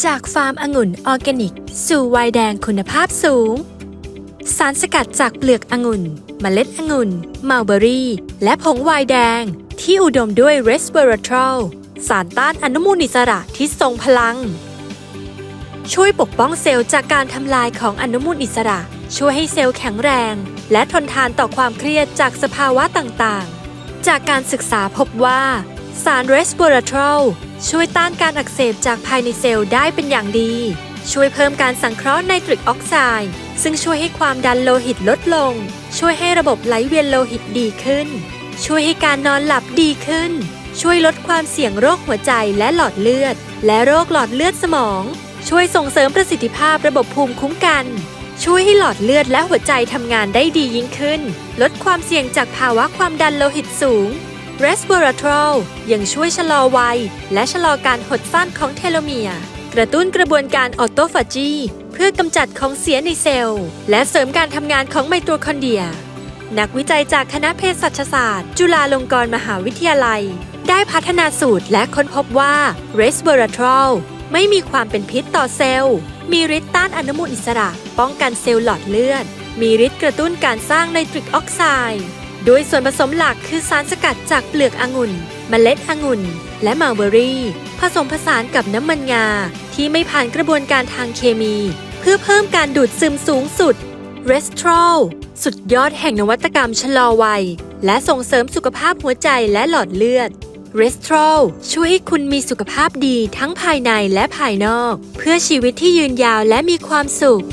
จากฟาร์มองุ่นออร์แกนิก สู่ไวน์แดงคุณภาพสูง สารสกัดจากเปลือกองุ่นเมล็ดองุ่นมัลเบอรี่ และผงไวน์แดง ที่อุดมด้วยเรสเ e อร์ทรอลสารต้านอนุมูลอิสระที่ทรงพลัง ช่วยปกป้องเซลล์จากการทำลายของอนุมูลอิสระ ช่วยให้เซลล์แข็งแรง และทนทานต่อความเครียดจากสภาวะต่างๆ จากการศึกษาพบว่า สารเรสเ e อร์ทรลช่วยต้านการอักเสบจากภายในเซลล์ได้เป็นอย่างดี ช่วยเพิ่มการสังเคราะห์ไนตริกออกไซด์ ซึ่งช่วยให้ความดันโลหิตลดลง ช่วยให้ระบบไหลเวียนโลหิตดีขึ้น ช่วยให้การนอนหลับดีขึ้น ช่วยลดความเสี่ยงโรคหัวใจและหลอดเลือด และโรคหลอดเลือดสมอง ช่วยส่งเสริมประสิทธิภาพระบบภูมิคุ้มกัน ช่วยให้หลอดเลือดและหัวใจทำงานได้ดียิ่งขึ้น ลดความเสี่ยงจากภาวะความดันโลหิตสูง r e s v e r a t r o l ยังช่วยชะลอวัย และชะลอการหดสั้นของเทโลเมียร์กระตุ้นกระบวนการออโตฟาจี เพื่อกำจัดของเสียในเซลล์ และเสริมการทำงานของไมโตคอนเดรีย นักวิจัยจากคณะเภสัชศาสตร์ จุฬาลงกรณ์มหาวิทยาลัย ได้พัฒนาสูตรและค้นพบว่า r e s v e r a t r o l ไม่มีความเป็นพิษต่อเซลล์ มีฤทธิ์ต้านอนุมูลอิสระ ป้องกันเซลล์หลอดเลือด มีฤทธิ์กระตุ้นการสร้างไนตริกออกไซด์ โดยส่วนผสมหลักคือสารสกัดจากเปลือกองุ่น เมล็ดองุ่น และมัลเบอรี่ ผสมผสานกับน้ำมันงา ที่ไม่ผ่านกระบวนการทางเคมี เพื่อเพิ่มการดูดซึมสูงสุด r e s t r o l สุดยอดแห่งนวัตกรรมชะลอวัย และส่งเสริมสุขภาพหัวใจและหลอดเลือด r e s t r o l ช่วยให้คุณมีสุขภาพดีทั้งภายในและภายนอก เพื่อชีวิตที่ยืนยาวและมีความสุข